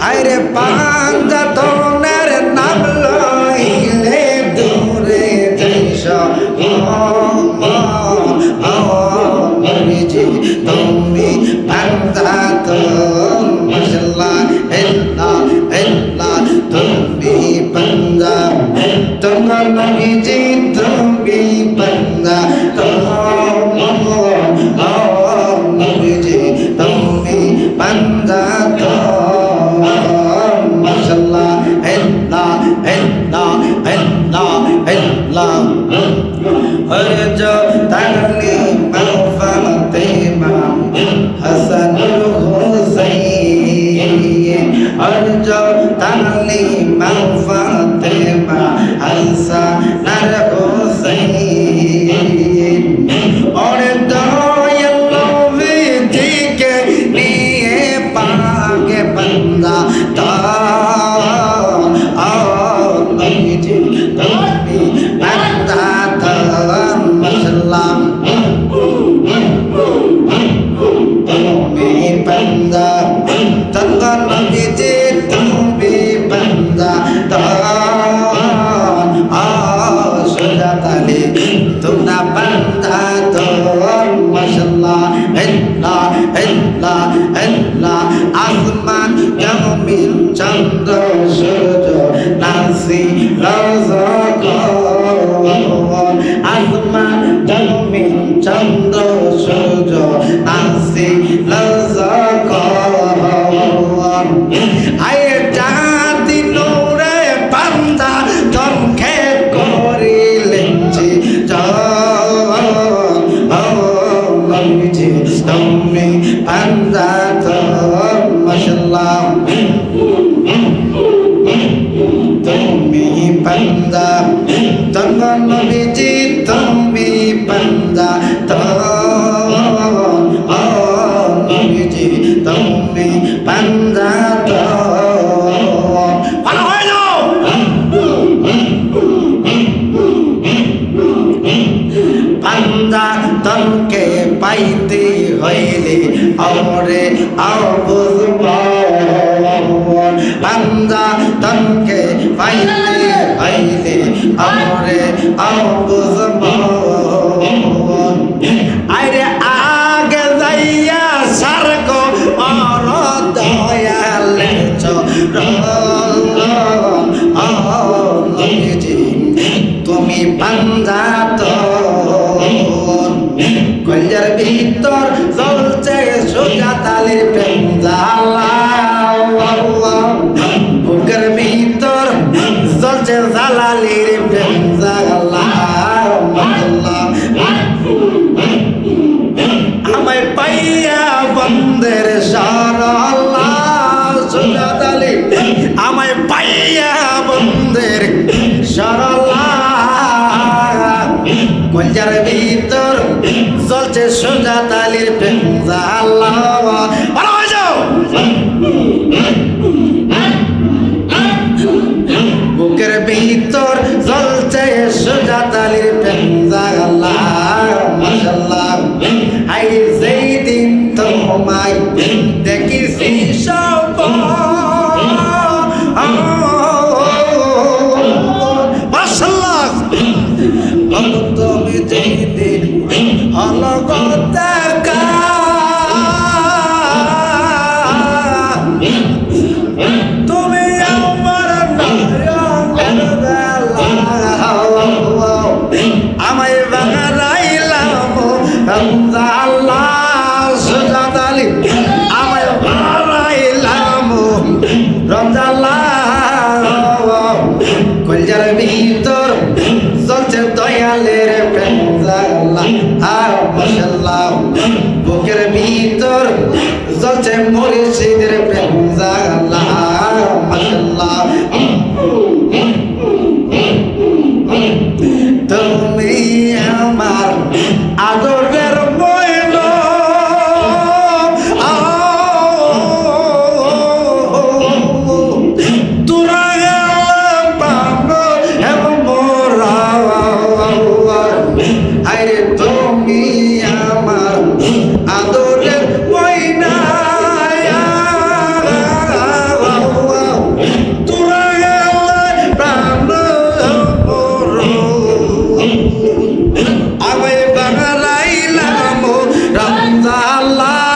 হায়রে পাঞ্জাতনের নাম লইলে দূরে দেশ তুমি পাঞ্জাত তুমি পাঞ্জাব তোমার তারা রতনকে পাইতে হইলে আমরে আন্দা তনকে পাইতে হইলে আমরে আরে আগে যাইয়া সারক অর দয়ালে চর যার ভিতর চলছে সোজা তালির আল্লাহ বুকের ভিতর চলছে সোজা তালির প্রেম আল্লাহ আই দিন দেখি সব জ্বালা কলজার ভিতর চলছে দয়ালের প্রেম জ্বালা আর মশাল্লাহ বুকের ভিতর চলছে মরিষিদের প্রেম জ্বালা আর মশাল্লাহ তুমি আমার আদর